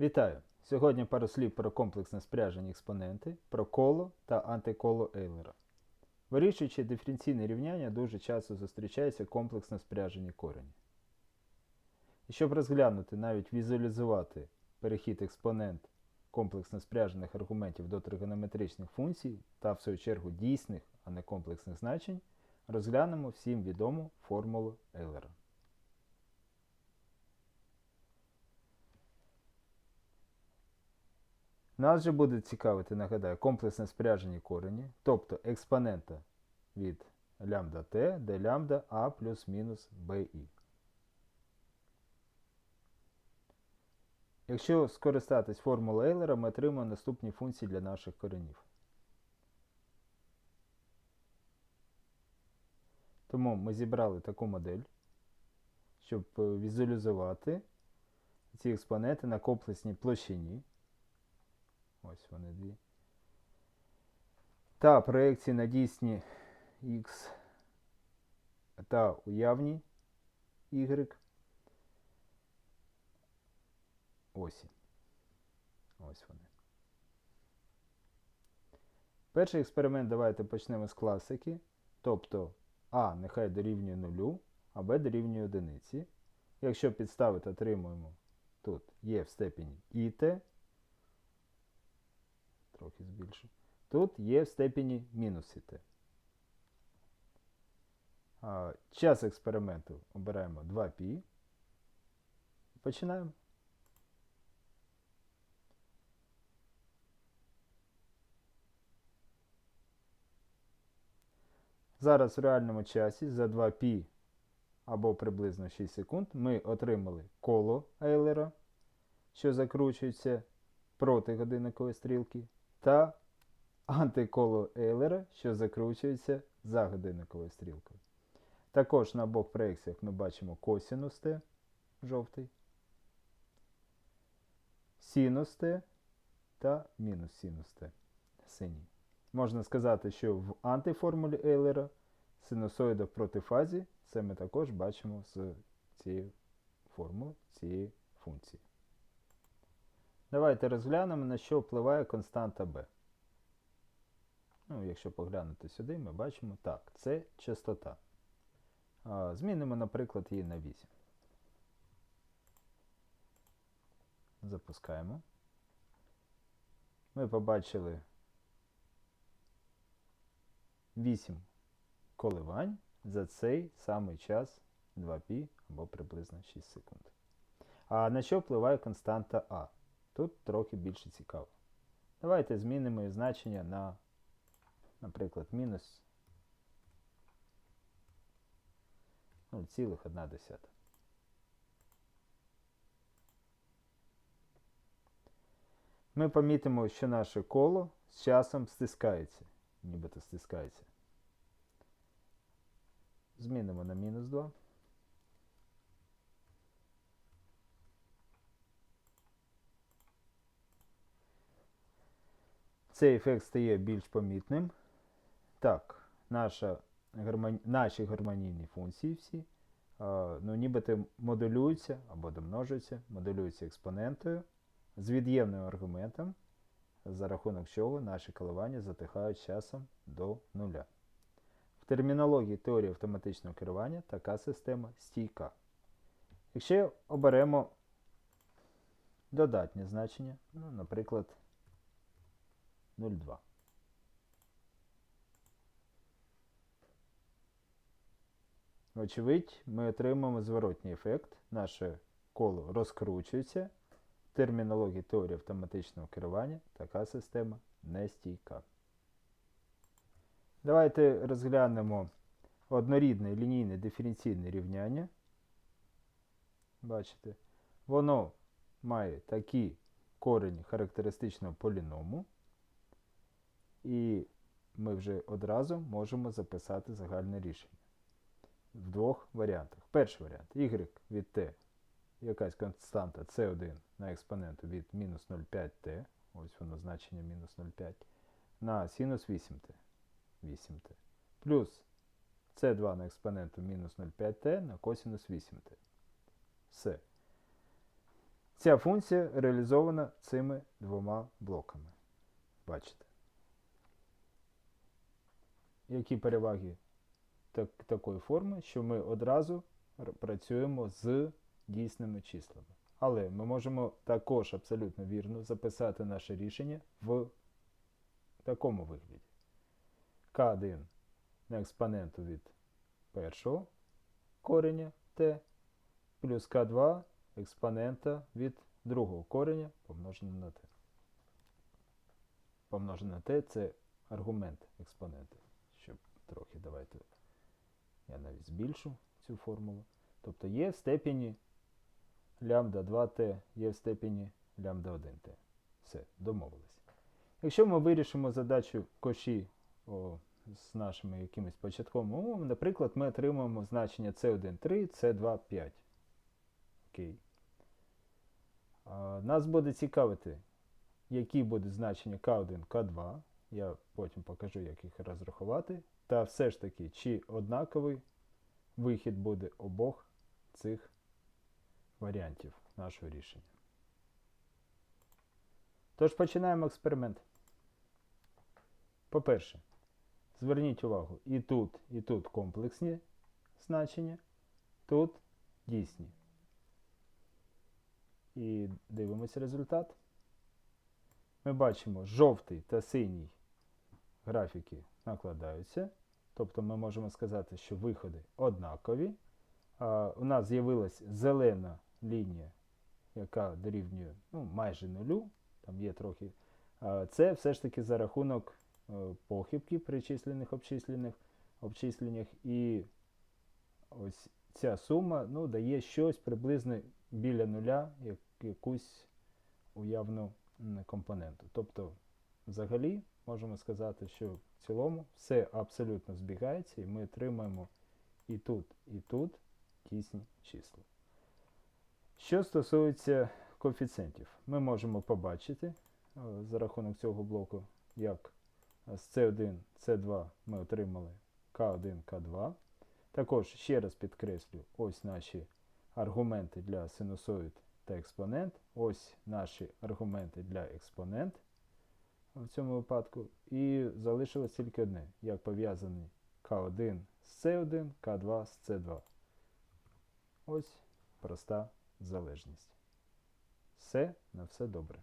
Вітаю! Сьогодні пару слів про комплексне спряжені експоненти, про коло та антиколо Ейлера. Вирішуючи диференційне рівняння, дуже часто зустрічаються комплексно спряжені корені. І щоб розглянути, навіть візуалізувати перехід експонент комплексно спряжених аргументів до тригонометричних функцій та, в свою чергу, дійсних, а не комплексних значень, розглянемо всім відому формулу Ейлера. Нас же буде цікавити, нагадаю, комплексне спряжені корені, тобто експонента від лямбда t, де лямбда а плюс-мінус bi. Якщо скористатись формулою Ейлера, ми отримаємо наступні функції для наших коренів. Тому ми зібрали таку модель, щоб е, візуалізувати ці експоненти на комплексній площині. Ось вони дві. Та проекції на дійсні X та уявні Y. Осі. Ось вони. Перший експеримент давайте почнемо з класики. Тобто А нехай дорівнює нулю, а Б дорівнює одиниці. Якщо підставити, отримуємо тут є в степені ІТ, трохи збільшу. Тут є в степені мінус ІТ. Час експерименту обираємо 2π. Починаємо. Зараз в реальному часі за 2π або приблизно 6 секунд ми отримали коло Ейлера, що закручується проти годинникової стрілки, та антиколо Ейлера, що закручується за годинниковою стрілкою. Також на обох проекціях ми бачимо косінус Т жовтий, синус Т та мінус синус Т синій. Можна сказати, що в антиформулі Ейлера синусоїда в протифазі, це ми також бачимо з цієї формули, цієї функції. Давайте розглянемо, на що впливає константа b. Ну, Якщо поглянути сюди, ми бачимо так, це частота. Змінимо, наприклад, її на 8. Запускаємо. Ми побачили 8 коливань за цей самий час 2π або приблизно 6 секунд. А на що впливає константа А? Тут трохи більше цікаво. Давайте змінимо її значення на, наприклад, мінус 0,1. Ми помітимо, що наше коло з часом стискається, нібито стискається. Змінимо на мінус 2. Цей ефект стає більш помітним. Так, наша, гармоні... наші гармонійні функції всі, ну, нібито модулюються або домножуються, модулюються експонентою з від'ємним аргументом, за рахунок чого наші коливання затихають часом до нуля. В термінології теорії автоматичного керування така система стійка. Якщо оберемо додатнє значення, ну, наприклад, 0,2. Вочевидь, ми отримаємо зворотній ефект. Наше коло розкручується. В термінології теорії автоматичного керування така система нестійка. Давайте розглянемо однорідне лінійне диференційне рівняння. Бачите, воно має такі корені характеристичного поліному. І ми вже одразу можемо записати загальне рішення в двох варіантах. Перший варіант y від t, якась константа c1 на експоненту від мінус 0,5t, ось воно значення мінус 0,5, на синус 8t. 8t. Плюс c2 на експоненту мінус 0,5t на косинус 8t. Все. Ця функція реалізована цими двома блоками. Бачите. Які переваги так, такої форми, що ми одразу працюємо з дійсними числами. Але ми можемо також абсолютно вірно записати наше рішення в такому вигляді. К1 на експоненту від першого кореня t плюс К2 експонента від другого кореня помножене на t. Помножене на t це аргумент експонента. Навіть збільшу цю формулу. Тобто є в степені лямбда 2t, є в степені лямбда 1t. Все, домовились. Якщо ми вирішимо задачу коші о, з нашими якимись початковими умовами, наприклад, ми отримаємо значення c1 3, c2 5. Окей. Нас буде цікавити, які будуть значення k1, k2. Я потім покажу, як їх розрахувати. Та все ж таки, чи однаковий вихід буде обох цих варіантів нашого рішення. Тож починаємо експеримент. По-перше, зверніть увагу, і тут, і тут комплексні значення, тут дійсні. І дивимося результат. Ми бачимо, жовтий та синій графіки накладаються. Тобто ми можемо сказати, що виходи однакові. А, у нас з'явилась зелена лінія, яка дорівнює ну, майже нулю. Там є трохи. А, це все ж таки за рахунок е, похибки при численних обчисленнях, обчисленнях. І ось ця сума ну, дає щось приблизно біля нуля, як, якусь уявну компоненту. Тобто, взагалі, можемо сказати, що в цілому все абсолютно збігається, і ми отримаємо і тут, і тут дійсні числа. Що стосується коефіцієнтів, ми можемо побачити е, за рахунок цього блоку, як з C1, C2 ми отримали К1, К2. Також ще раз підкреслю, ось наші аргументи для синусоїд та експонент. Ось наші аргументи для експонент в цьому випадку. І залишилось тільки одне, як пов'язаний К1 з С1, К2 з С2. Ось проста залежність. Все на все добре.